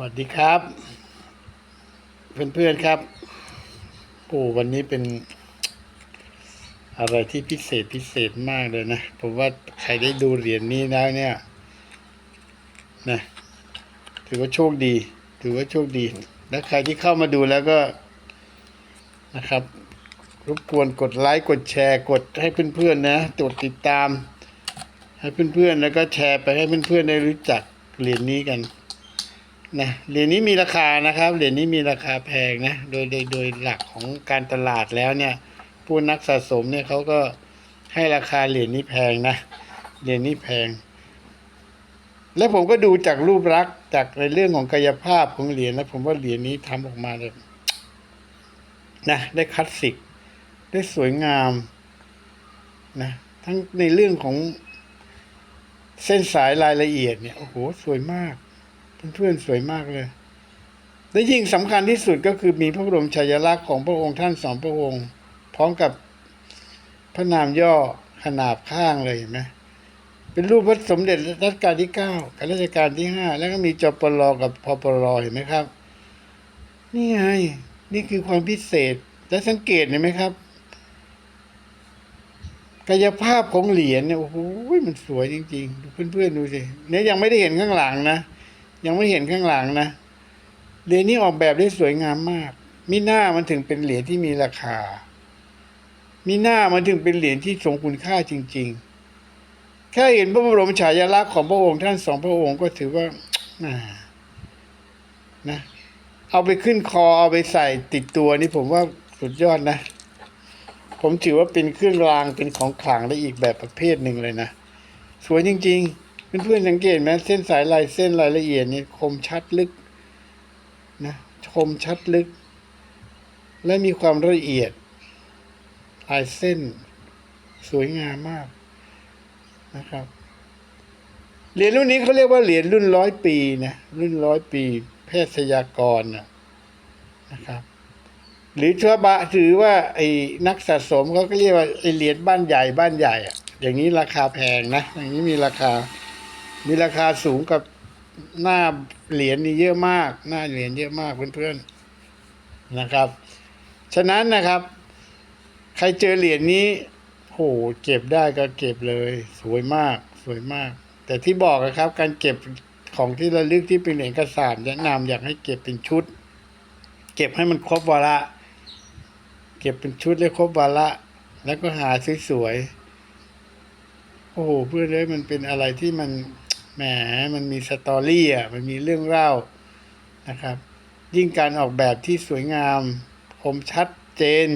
วัสดีครับ เพื่อนๆครับโอ้วันนี้เป็น อะไรที่พิเศษพิเศษมากเลยนะผมว่าใครได้ดูเหรียญนี้แล้วเนี่ยนะถือว่าโชคดี ถือว่าโชคดี และใครที่เข้ามาดูแล้วก็นะครับ รบกวนกดไลค์กดแชร์กดให้เพื่อนๆนะกดติดตาม ให้เพื่อนๆแล้วก็แชร์ไปให้เพื่อนๆได้รู้จักเหรียญนี้กัน นะเหรียญนี้มีราคานะครับเหรียญนี้มีราคาแพงนะโดยโดยโดยหลักของการตลาดแล้วเนี่ยผู้นักสะสมเนี่ยเขาก็ให้ราคาเหรียญนี้แพงนะเหรียญนี้แพง แล้วผมก็ดูจากรูปลักษณ์จากในเรื่องของกายภาพของเหรียญแล้วผมว่าเหรียญนี้ทำออกมาเลยนะได้คลาสสิก ได้สวยงามนะทั้งในเรื่องของเส้นสายรายละเอียดเนี่ยโอ้โหสวยมาก เพื่อนๆสวยมากเลย และยิ่งสำคัญที่สุดก็คือมีพระบรมฉายลักษณ์ของพระองค์ท่านสองพระองค์ พร้อมกับพระนามย่อขนาบข้างเลยเห็นไหมเป็นรูปพระสมเด็จรัชกาลที่เก้ากับรัชกาลที่ห้าแล้วก็มีจปรกับพปรเห็นไหมครับ นี่ไงนี่คือความพิเศษและสังเกตเห็นไหมครับ กายภาพของเหรียญเนี่ยโอ้โหมันสวยจริงๆดูเพื่อนๆดูสิเนี่ยยังไม่ได้เห็นข้างหลังนะ ยังไม่เห็นข้างหลังนะเหรียญนี้ออกแบบได้สวยงามมาก มิหน้ามันถึงเป็นเหรียญที่มีราคา มิหน้ามันถึงเป็นเหรียญที่ทรงคุณค่าจริง ๆ แค่เห็นพระบรมฉายาลักษณ์ของพระองค์ท่านสองพระองค์ก็ถือว่าอ่านะ เอาไปขึ้นคอเอาไปใส่ติดตัวนี่ผมว่าสุดยอดนะ ผมถือว่าเป็นเครื่องรางเป็นของขลังได้อีกแบบประเภทหนึ่งเลยนะ สวยจริง ๆ เพื่อนๆสังเกตไหมเส้นสายลายเส้นรายละเอียดนี่คมชัดลึกนะคมชัดลึก และมีความละเอียดลายเส้นสวยงามมากนะครับเหรียญรุ่นนี้เขาเรียกว่าเหรียญรุ่นร้อยปีนะรุ่นร้อยปี แพทยากรนะนะครับ หรือชาวบะถือว่าไอ้นักสะสมเขาก็เรียกว่าไอ้เหรียญบ้านใหญ่บ้านใหญ่อะอย่างนี้ราคาแพงนะ อย่างนี้มีราคา มีราคาสูงกับหน้าเหรียญนี่เยอะมาก หน้าเหรียญเยอะมากเพื่อนๆนะครับ ฉะนั้นนะครับ ใครเจอเหรียญนี้โหเก็บได้ก็เก็บเลย สวยมากสวยมาก แต่ที่บอกนะครับ การเก็บของที่ระลึกที่เป็นเหรียญกระสาบแนะนำอยากให้เก็บเป็นชุด เก็บให้มันครบวาระเก็บเป็นชุดเลยครบวาระแล้วก็หาสวยๆโอ้โหเพื่อนเลยมันเป็นอะไรที่มัน แหมมันมีสตอรี่อะมันมีเรื่องเล่านะครับ ยิ่งการออกแบบที่สวยงาม คมชัดเจน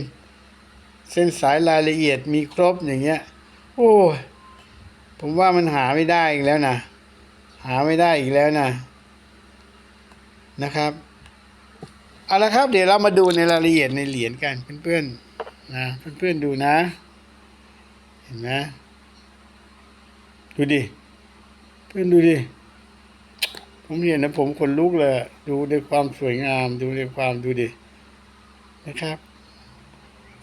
เส้นสายรายละเอียดมีครบอย่างเงี้ย โอ้ผมว่ามันหาไม่ได้อีกแล้วนะหาไม่ได้อีกแล้วนะนะครับเอาละครับเดี๋ยวเรามาดูในรายละเอียดในเหรียญกันเพื่อนๆนะเพื่อนๆดูนะ เห็นไหมดูดิ อนดูดิ ผมเห็นนะผมขนลุกเลย ดูในความสวยงาม ดูในความดูดิ นะครับ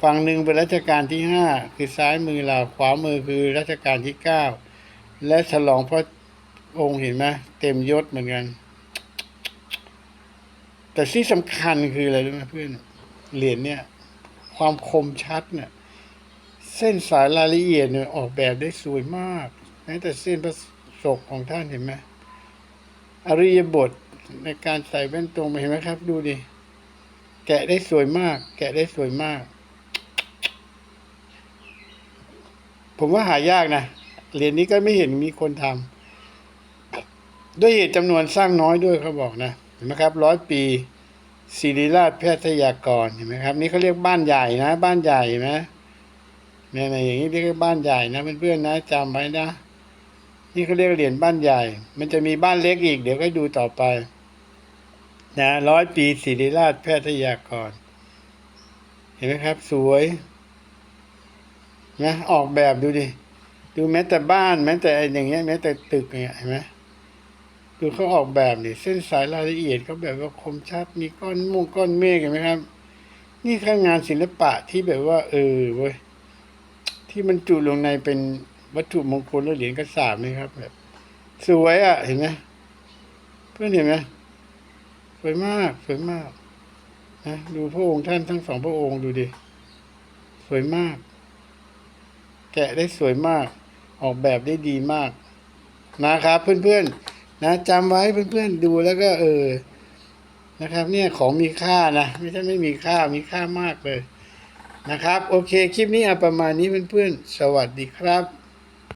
ฝั่งหนึ่งเป็นรัชกาลที่ห้าคือซ้ายมือเราขวามือคือรัชกาลที่เก้าและฉลองพระองค์เห็นไหมเต็มยศเหมือนกัน แต่ที่สำคัญคืออะไรรู้ไหมเพื่อนเหรียญเนี่ย ความคมชัดเนี่ย เส้นสายรายละเอียดเนี่ยออกแบบได้สวยมากแม้แต่เส้นประ ศกของท่านเห็นไหมอริยบทในการใส่แว่นตรงเห็นไหมครับ ดูดิ แกะได้สวยมาก แกะได้สวยมาก ผมว่าหายากนะเหรียญนี้ก็ไม่เห็นมีคนทำด้วยเหตุจำนวนสร้างน้อยด้วยเขาบอกนะเห็นไหมครับร้อยปีศิริราชแพทยากรเห็นไหมครับ นี่เขาเรียกบ้านใหญ่นะ บ้านใหญ่นไหมเนี่ยอย่างนี้เรียกบ้านใหญ่นะเพื่อนๆนะจำไว้นะ นี่เขาเรียกเหรียญบ้านใหญ่ มันจะมีบ้านเล็กอีก เดี๋ยวก็ดูต่อไป นะร้อยปีศิริราชแพทยากร เห็นไหมครับ สวยนะออกแบบดูดิ ดูแม้แต่บ้านแม้แต่ไอ้อย่างเงี้ยแม้แต่ตึกเนี่ยเห็นไหมดูเขาออกแบบนี่เส้นสายรายละเอียดเขาแบบว่าคมชัดมีก้อนมุงก้อนเมฆเห็นไหมครับ นี่คืองานศิลปะที่แบบว่า เออเว้ยที่มันจุลงในเป็น วัตถุมงคลและเหรียญกระสาบนี่ครับแบบสวยอะ เห็นไหมเพื่อนเห็นไหมสวยมากสวยมากนะดูพระองค์ท่านทั้งสองพระองค์ดูดิสวยมาก แกะได้สวยมาก ออกแบบได้ดีมาก นะครับ เพื่อนๆนะจำไว้เพื่อนๆดูแล้วก็ เออ นะครับ เนี่ยของมีค่านะไม่ใช่ไม่มีค่ามีค่ามากเลยนะครับ โอเค คลิปนี้เอาประมาณนี้เพื่อนๆ สวัสดีครับ